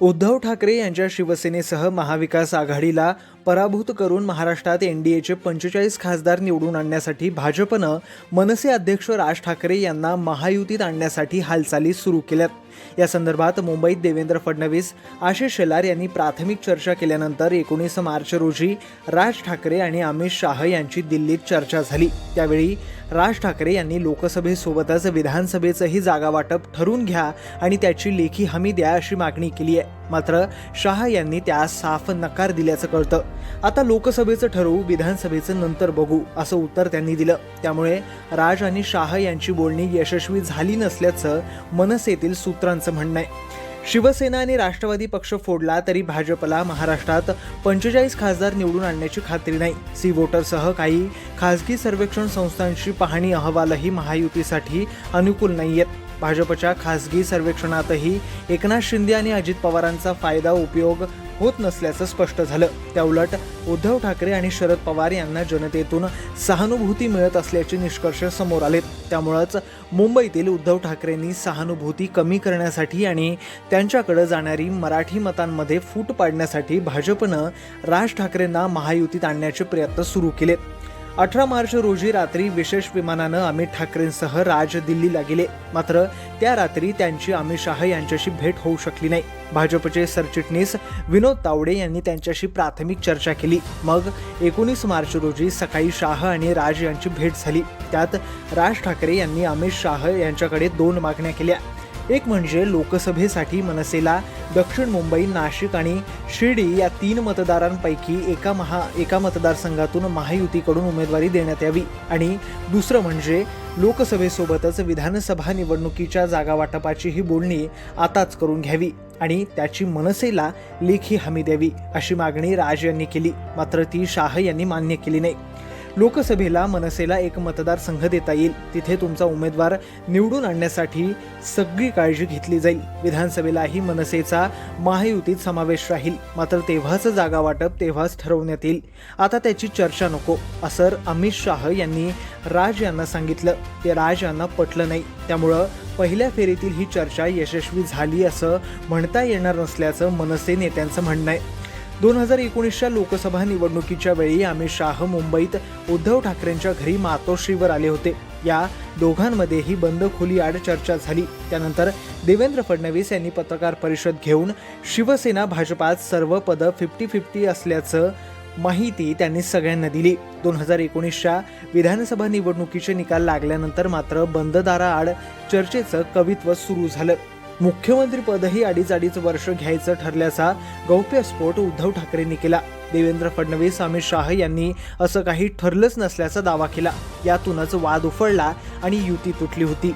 उद्धव ठाकरे यांच्या शिवसेनेसह महाविकास आघाडीला पराभूत करून महाराष्ट्रात एनडीएचे पंचेचाळीस खासदार निवडून आणण्यासाठी भाजपनं मनसे अध्यक्ष राज ठाकरे यांना महायुतीत आणण्यासाठी हालचाली सुरू केल्यात. या संदर्भात मुंबईत देवेंद्र फडणवीस आशिष शेलार यांनी प्राथमिक चर्चा केल्यानंतर एकोणीस मार्च रोजी राज ठाकरे आणि अमित शाह यांची दिल्लीत चर्चा झाली. त्यावेळी राज ठाकरे यांनी लोकसभेसोबतच विधानसभेचंही जागा वाटप ठरवून घ्या आणि त्याची लेखी हमी द्या अशी मागणी केली आहे. मात्र शाह यांनी त्यास साफ नकार दिल्याचं कळतं. आता लोकसभेचं ठरवू विधानसभेचं नंतर बघू असं उत्तर त्यांनी दिलं. त्यामुळे राज आणि शाह यांची बोलणी यशस्वी झाली नसल्याचं मनसेतील सूत्रांचं म्हणणं आहे. शिवसेना आणि राष्ट्रवादी पक्ष फोडला तरी भाजपला महाराष्ट्रात पंचेचाळीस खासदार निवडून आणण्याची खात्री नाही. सी वोटरसह काही खासगी सर्वेक्षण संस्थांची पाहणी अहवालही महायुतीसाठी अनुकूल नाहीयेत. भाजपच्या खासगी सर्वेक्षणातही एकनाथ शिंदे आणि अजित पवारांचा फायदा उपयोग होत नसल्याचं स्पष्ट झालं. त्याउलट उद्धव ठाकरे आणि शरद पवार यांना जनतेतून सहानुभूती मिळत असल्याचे निष्कर्ष समोर आलेत. त्यामुळंच मुंबईतील उद्धव ठाकरेंनी सहानुभूती कमी करण्यासाठी आणि त्यांच्याकडे जाणारी मराठी मतांमध्ये फूट पाडण्यासाठी भाजपनं राज ठाकरेंना महायुतीत आणण्याचे प्रयत्न सुरू केले अठरा मार्च रोजी रात्री विशेष विमानानं अमित ठाकरेंसह राज दिल्लीला गेले. मात्र त्या रात्री त्यांची अमित शाह यांच्याशी भेट होऊ शकली नाही. भाजपचे सरचिटणीस विनोद तावडे यांनी त्यांच्याशी प्राथमिक चर्चा केली. मग एकोणीस मार्च रोजी सकाळी शाह आणि राज यांची भेट झाली. त्यात राज ठाकरे यांनी अमित शाह यांच्याकडे दोन मागण्या केल्या. एक म्हणजे लोकसभेसाठी मनसेला दक्षिण मुंबई नाशिक आणि शिर्डी या तीन मतदारांपैकी एका महा एका मतदारसंघातून महायुतीकडून उमेदवारी देण्यात यावी. आणि दुसरं म्हणजे लोकसभेसोबतच विधानसभा निवडणुकीच्या जागा वाटपाची ही बोलणी आताच करून घ्यावी आणि त्याची मनसेला लेखी हमी द्यावी अशी मागणी राज यांनी केली. मात्र ती शाह यांनी मान्य केली नाही. लोकसभेला मनसेला एक मतदारसंघ देता येईल. तिथे तुमचा उमेदवार निवडून आणण्यासाठी सगळी काळजी घेतली जाईल. विधानसभेलाही मनसेचा महायुतीत समावेश राहील. मात्र तेव्हाच जागा वाटप तेव्हाच ठरवण्यात येईल. आता त्याची चर्चा नको असं अमित शाह यांनी राज यांना सांगितलं. ते राज यांना पटलं नाही. त्यामुळं पहिल्या फेरीतील ही चर्चा यशस्वी झाली असं म्हणता येणार नसल्याचं मनसे नेत्यांचं म्हणणं आहे. दोन हजार एकोणीसच्या लोकसभा निवडणुकीच्या वेळी अमित शाह मुंबईत उद्धव ठाकरेंच्या घरी मातोश्रीवर आले होते. या दोघांमध्येही बंद खोली आड चर्चा झाली. त्यानंतर देवेंद्र फडणवीस यांनी पत्रकार परिषद घेऊन शिवसेना भाजपात सर्व पदं फिफ्टी फिफ्टी असल्याचं माहिती त्यांनी सगळ्यांना दिली. दोन हजार एकोणीसच्या विधानसभा निवडणुकीचे निकाल लागल्यानंतर मात्र बंद दाराआड चर्चेचं कवित्व सुरू झालं. मुख्यमंत्रीपदही अडीच अडीच वर्ष घ्यायचं ठरल्याचा गौप्यस्फोट उद्धव ठाकरेंनी केला. देवेंद्र फडणवीस अमित शाह यांनी असं काही ठरलंच नसल्याचा दावा केला. यातूनच वाद उफळला आणि युती तुटली होती.